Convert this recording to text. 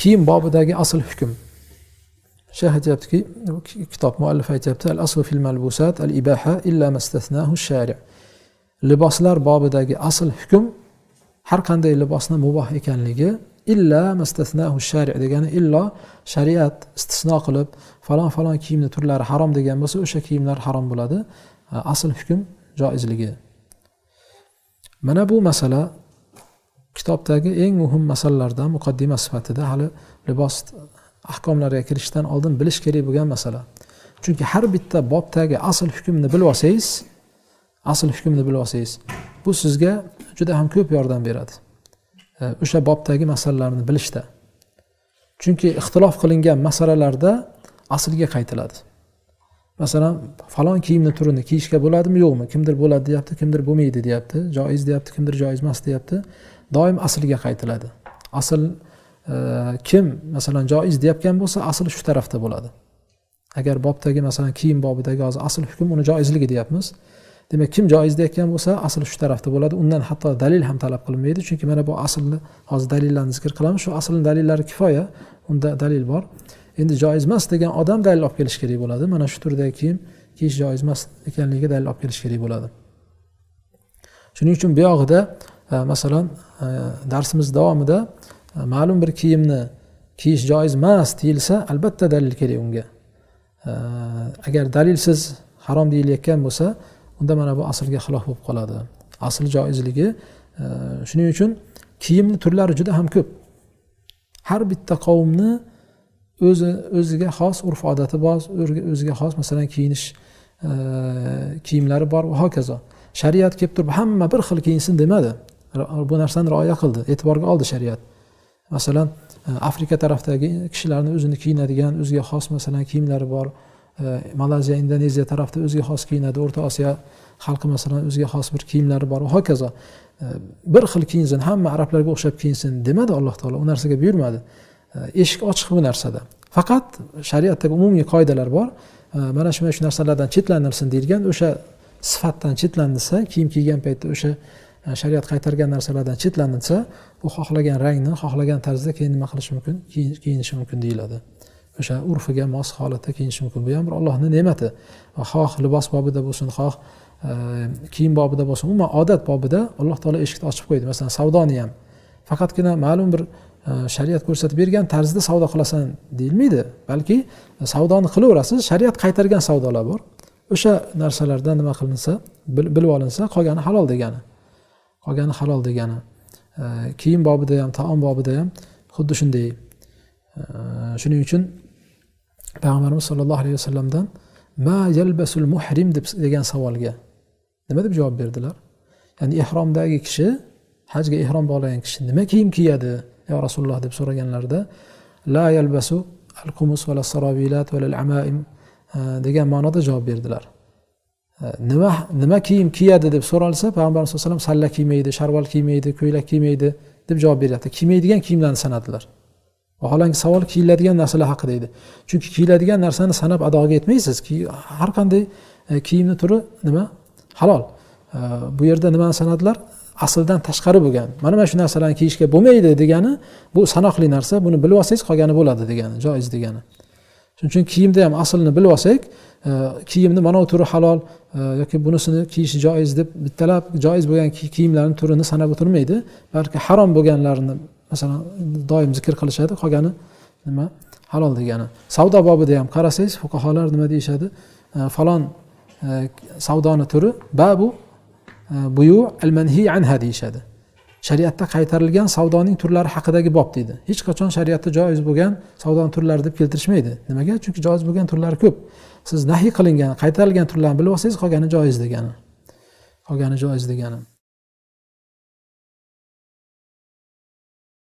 kiyim bobidagi asl hukm. Shayx aytyaptiki kitob muallifi aytyapti al aslu fil malbusat al ibaha illa mastathnahu shari. Liboslar bobidagi asl hukm har qanday libosni muboh ekanligi illa mastathnahu shari degani illo shariat istisno qilib falon falon kiyimni turlari harom degan bo'lsa o'sha kiyimlar harom bo'ladi. Asl hukm joizligi. Mana bu masala kitobdagi eng muhim masalalardan muqaddima sifatida hali libos ahkomlariga kirishdan oldin bilish kerak bo'lgan masala. Chunki har bitta bobdagi asl hukmni bilib olsangiz asl hukmni bilib olsangiz bu sizga juda ham ko'p yordam beradi e, o'sha bobdagi masalalarni bilishda. Chunki ixtilof qilingan masalalarda aslga qaytiladi. Masalan falon kiyimni turini kiyishga bo'ladimi yo'qmi? Kimdir bo'ladi deyapti kimdir bo'lmaydi deyapti joiz deyapti kimdir joiz emas deyapti. Doim asliga qaytiladi. Asl e, kim masalan joiz deyotgan bo'lsa asl shu tarafda bo'ladi. Agar bobdagi masalan kiyim bobidagi hozir asl hukm uni joizligi deyapmiz. Demak kim joiz deyotgan bo'lsa asl shu tarafda bo'ladi. Undan hatto dalil ham talab qilinmaydi chunki mana bu aslni hozir dalillarni zikr qilamiz. Shu aslni dalillari kifoya unda dalil bor. Endi joiz emas degan odam dalil olib kelishi kerak bo'ladi. Mana shu turdagi kiyim kiyish joiz emas ekanligiga dalil olib kelish kerak bo'ladi. Shuning uchun buyog'ida masalan e, darsimiz davomida e, ma'lum bir kiyimni kiyish joiz emas deyilsa albatta dalil kerak unga. Agar dalilsiz harom deyilayotgan bo'lsa unda mana bu aslga xilof bo'lib qoladi. Asl joizligi shuning uchun kiyimni turlari juda ham ko'p. Har bitta qavmni o'zi o'ziga xos urf odati bor o'ziga xos masalan kiyinish e, kiyimlari bor va hokazo. Shariat kelib turib hamma bir xil kiyinsin demadi bu narsani rioya qildi e'tiborga oldi shariat. Masalan e, afrika tarafdagi kishilarni o'zini kiyinadigan o'ziga xos masalan kiyimlari bor. E, Malayziya indoneziya tarafda o'ziga xos kiyinadi. O'rta osiyo xalqi masalan o'ziga xos bir kiyimlari bor va hokazo. E, bir xil kiyinsin hamma arablarga o'xshab kiyinsin demadi alloh taolo. U narsaga buyurmadi. Eshik ochiq bu narsada. Faqat shariatdagi umumiy qoidalar bor. Mana shu shu narsalardan chetlanilsin deyilgan o'sha sifatdan chetlanilsa kiyim kiygan paytda o'sha Э, shariat qaytargan narsalardan chetlanilsa u xohlagan rangni xohlagan tarzda keyin nima qilishi mumkin? Kiyinishi mumkin deyiladi. O'sha urfiga mos holatda kiyinishi mumkin. Bu ham bir allohni ne'mati. Xoh libos bobida bo'lsin xoh e, kiyim bobida bo'lsin. Umuman odat bobida alloh taolo eshikni ochib qo'ydi. Masalan savdoni ham. Faqatgina ma'lum bir e, shariat ko'rsatib bergan tarzda savdo qilasan deyilmaydi. Balki e, savdoni qilaverasiz shariat qaytargan savdolar bor. O'sha narsalardan nima qilinsa bilib olinsa qolgani halol degani. Qolgani halol degani. Kiyim bobida ham taom bobida ham xuddi shunday. Shuning uchun payg'ambarimiz sollallohu alayhi vasallamdan ma yalbasul muhrim deb degan savolga nima deb javob berdilar? Ya'ni ehromdagi kishi hajga ehrom bog'lagan kishi nima kiyim kiyadi yo rasululloh deb so'raganlarida la yalbasu al qumus va sarobilat va al amaim degan ma'noda javob berdilar. Nima nima kiyim kiyadi deb so'ralsa payg'ambarimiz sallallohu alayhi vasallam salla kiymaydi sharval kiymaydi ko'ylak kiymaydi deb javob beryapti. Kiymaydigan kiyimlarni sanadilar. Vaholanki savol kiyiladigan narsalar haqida edi. Chunki kiyiladigan narsani sanab adoga yetmaysiz har qanday e, kiyimni turi nima? Halol. E, bu yerda nimani sanadilar? Asldan tashqari bo'lgan. Mana mana shu narsalarni kiyishga bo'lmaydi degani bu sanoqli narsa buni bilib olsangiz qolgani bo'ladi degani joiz degani. Shuning uchun kiyimda ham aslini bilib olsak e, kiyimni mana bu turi halol e, yoki bunisini kiyish joiz deb bittalab joiz bo'lgan kiyimlarni turini sanab o'tirmaydi. Balki harom bo'lganlarini masalan doim zikr qilishadi qolgani nima? Halol degani. Savdo bobida ham qarasangiz fuqarolar nima deyishadi? E, falon savdoni turi. Babu buyu al manhi anha deyishadi. Shariatda qaytarilgan savdoning turlari haqidagi bob deydi. Hech qachon shariatda joiz bo'lgan savdoni turlari deb keltirishmaydi. Nimaga? Chunki joiz bo'lgan turlari ko'p. Siz nahiy qilingan qaytarilgan turlarni bilib olsangiz qolgani joiz degani. Qolgani joiz degani.